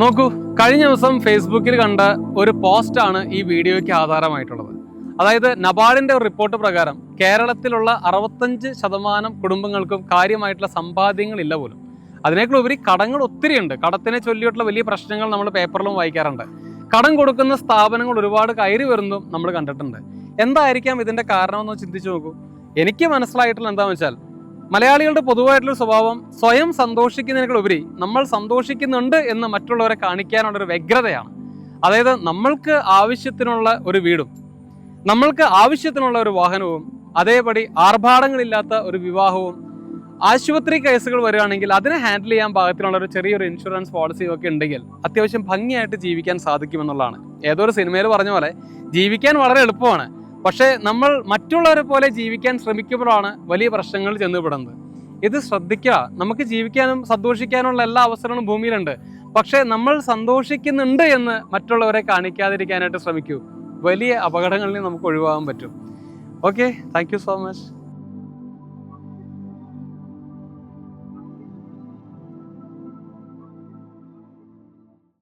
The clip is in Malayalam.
നോക്കൂ കഴിഞ്ഞ ദിവസം ഫേസ്ബുക്കിൽ കണ്ട ഒരു പോസ്റ്റാണ് ഈ വീഡിയോയ്ക്ക് ആധാരമായിട്ടുള്ളത്. അതായത് നബാർഡിന്റെ ഒരു റിപ്പോർട്ട് പ്രകാരം കേരളത്തിലുള്ള അറുപത്തഞ്ച് ശതമാനം കുടുംബങ്ങൾക്കും കാര്യമായിട്ടുള്ള സമ്പാദ്യങ്ങളില്ല പോലും. അതിനേക്കാൾ ഉപരി കടങ്ങൾ ഒത്തിരിയുണ്ട്. കടത്തിനെ ചൊല്ലിയിട്ടുള്ള വലിയ പ്രശ്നങ്ങൾ നമ്മൾ പേപ്പറിലും വായിക്കാറുണ്ട്. കടം കൊടുക്കുന്ന സ്ഥാപനങ്ങൾ ഒരുപാട് കയറി വരുന്നതും നമ്മൾ കണ്ടിട്ടുണ്ട്. എന്തായിരിക്കാം ഇതിന്റെ കാരണമെന്ന് ചിന്തിച്ചു നോക്കൂ. എനിക്ക് മനസ്സിലായിട്ടുള്ള എന്താണെന്ന് വെച്ചാൽ മലയാളികളുടെ പൊതുവായിട്ടുള്ള സ്വഭാവം സ്വയം സന്തോഷിക്കുന്നതിനേക്കാൾ ഉപരി നമ്മൾ സന്തോഷിക്കുന്നുണ്ട് എന്ന് മറ്റുള്ളവരെ കാണിക്കാനുള്ള ഒരു വ്യഗ്രതയാണ്. അതായത് നമ്മൾക്ക് ആവശ്യത്തിനുള്ള ഒരു വീടും നമ്മൾക്ക് ആവശ്യത്തിനുള്ള ഒരു വാഹനവും അതേപടി ആർഭാടങ്ങളില്ലാത്ത ഒരു വിവാഹവും ആശുപത്രി കേസുകൾ വരികയാണെങ്കിൽ അതിനെ ഹാൻഡിൽ ചെയ്യാൻ പാകത്തിനുള്ള ഒരു ചെറിയൊരു ഇൻഷുറൻസ് പോളിസിയും ഒക്കെ ഉണ്ടെങ്കിൽ അത്യാവശ്യം ഭംഗിയായിട്ട് ജീവിക്കാൻ സാധിക്കുമെന്നുള്ളതാണ്. ഏതോ ഒരു സിനിമയിൽ പറഞ്ഞ പോലെ ജീവിക്കാൻ വളരെ എളുപ്പമാണ്. പക്ഷേ നമ്മൾ മറ്റുള്ളവരെ പോലെ ജീവിക്കാൻ ശ്രമിക്കുമ്പോഴാണ് വലിയ പ്രശ്നങ്ങൾ ചെന്നുപെടുന്നത്. ഇത് ശ്രദ്ധിക്കുക. നമുക്ക് ജീവിക്കാനും സന്തോഷിക്കാനുള്ള എല്ലാ അവസരങ്ങളും ഭൂമിയിലുണ്ട്. പക്ഷേ നമ്മൾ സന്തോഷിക്കുന്നുണ്ട് എന്ന് മറ്റുള്ളവരെ കാണിക്കാതിരിക്കാനായിട്ട് ശ്രമിക്കൂ. വലിയ അപകടങ്ങളിൽ നമുക്ക് ഒഴിവാകാൻ പറ്റും. Okay thank so much